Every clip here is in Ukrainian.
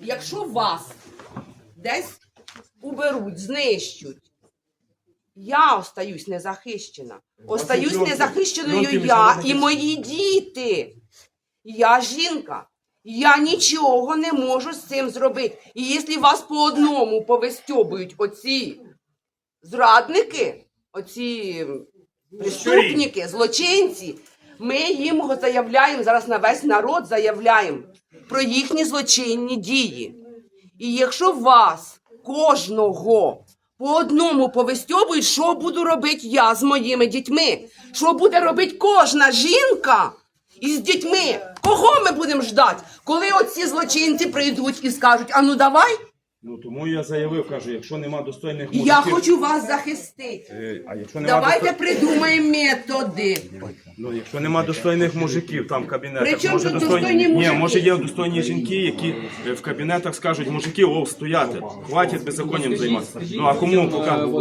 якщо вас десь уберуть, знищуть, я остаюсь незахищена. Остаюсь незахищеною я і мої діти. Я жінка. Я нічого не можу з цим зробити. І якщо вас по одному повистьобують оці зрадники, оці преступники, злочинці, ми їм заявляємо зараз на весь народ заявляємо про їхні злочинні дії. І якщо вас кожного по одному повистьобують, що буду робити я з моїми дітьми? Що буде робити кожна жінка із дітьми? Кого ми будемо ждати? Коли оці злочинці прийдуть і скажуть, а ну давай, Ну тому я заявив, кажу, якщо нема достойних мужиків, я хочу вас захистити. Е, а якщо нема Давайте достой- придумаємо методи. ну, якщо нема достойних мужиків там в кабінетах, При чому може тут достойні ні, мужики? може є достойні жінки, які е, в кабінетах скажуть, мужики, о, стояти, хватить беззаконням займатися. Ну а кому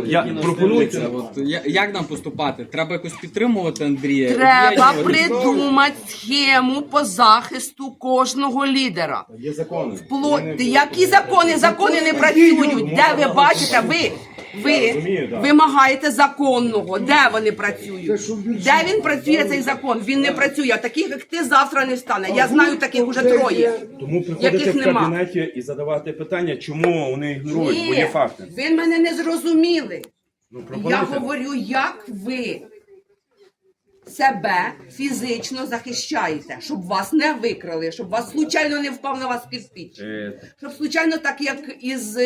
я пропонується. От, я- як нам поступати? Треба якось підтримувати Андрія. Треба об'єднувати. придумати схему по захисту кожного лідера. Є закони. Вплоть, які закони? Закони не працюють. Де ви бачите? Ви, ви вимагаєте законного. Де вони працюють? Де він працює цей закон? Він не працює. Таких як ти завтра не стане. Я знаю таких уже троє. Тому приходити в нема. кабінеті і задавати питання, чому вони ігнорують, бо є факти. ви мене не зрозуміли. Ну, Я говорю, як ви себе фізично захищаєте, щоб вас не викрали, щоб вас случайно не впав на вас підпіч. Е, Щоб случайно так, як із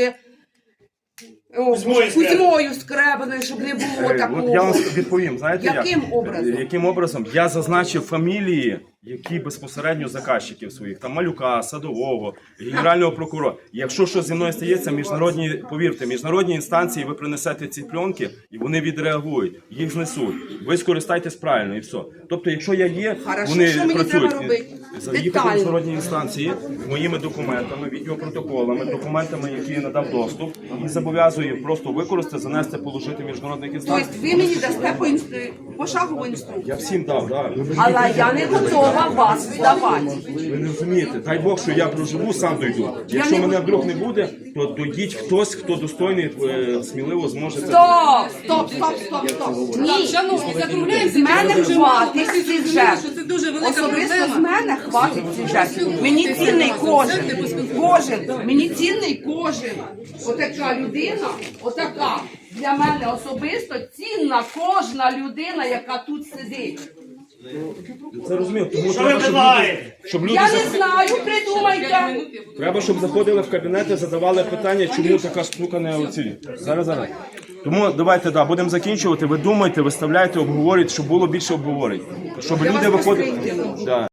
о, Кузьмою Скребаною, щоб не було Е, такого. От я вам відповім, знаєте Яким як? образом? Е, Яким образом? Я зазначив фамілії, які безпосередньо заказчиків своїх, там Малюка, Садового, Генерального прокурора. Якщо щось зі мною стається, міжнародні, повірте, міжнародні інстанції, ви принесете ці пленки, і вони відреагують, їх знесуть. Ви скористайтесь правильно і все. Тобто, якщо я є, Хорошо, вони що мені працюють. треба робити? Заїхати в Детально. міжнародні інстанції моїми документами, відеопротоколами, документами, які я надав доступ, і зобов'язую просто використати, занести, положити в міжнародних. Тобто ви мені дасте по інстру... пошагову інструкцію. Я всім дав, да. Але я не готова вас здавати. Ви не розумієте. Дай Бог, що я проживу, сам дойду. Якщо не мене вдруг не буде, то дойдіть хтось, хто достойний, е, сміливо зможе це. Стоп, стоп, стоп, стоп, стоп. Ні. Шановні, закругляємося. З мене хватить жертв. це дуже велика Особисто з проблема. мене хватить цих жертв. Мені цінний кожен. Кожен. Мені цінний кожен. Отака людина, отака. Для мене особисто цінна кожна людина, яка тут сидить. Це розумію. Тому Що ви щоб люди, предлагаєте? щоб люди Я не зах- знаю, придумайте. треба, щоб заходили в кабінети, задавали питання, чому така штука не оці. Зараз, зараз. Тому давайте да, будемо закінчувати. Ви думайте, виставляйте, обговорюйте, щоб було більше обговорень. Щоб Я люди вас виходили. Да.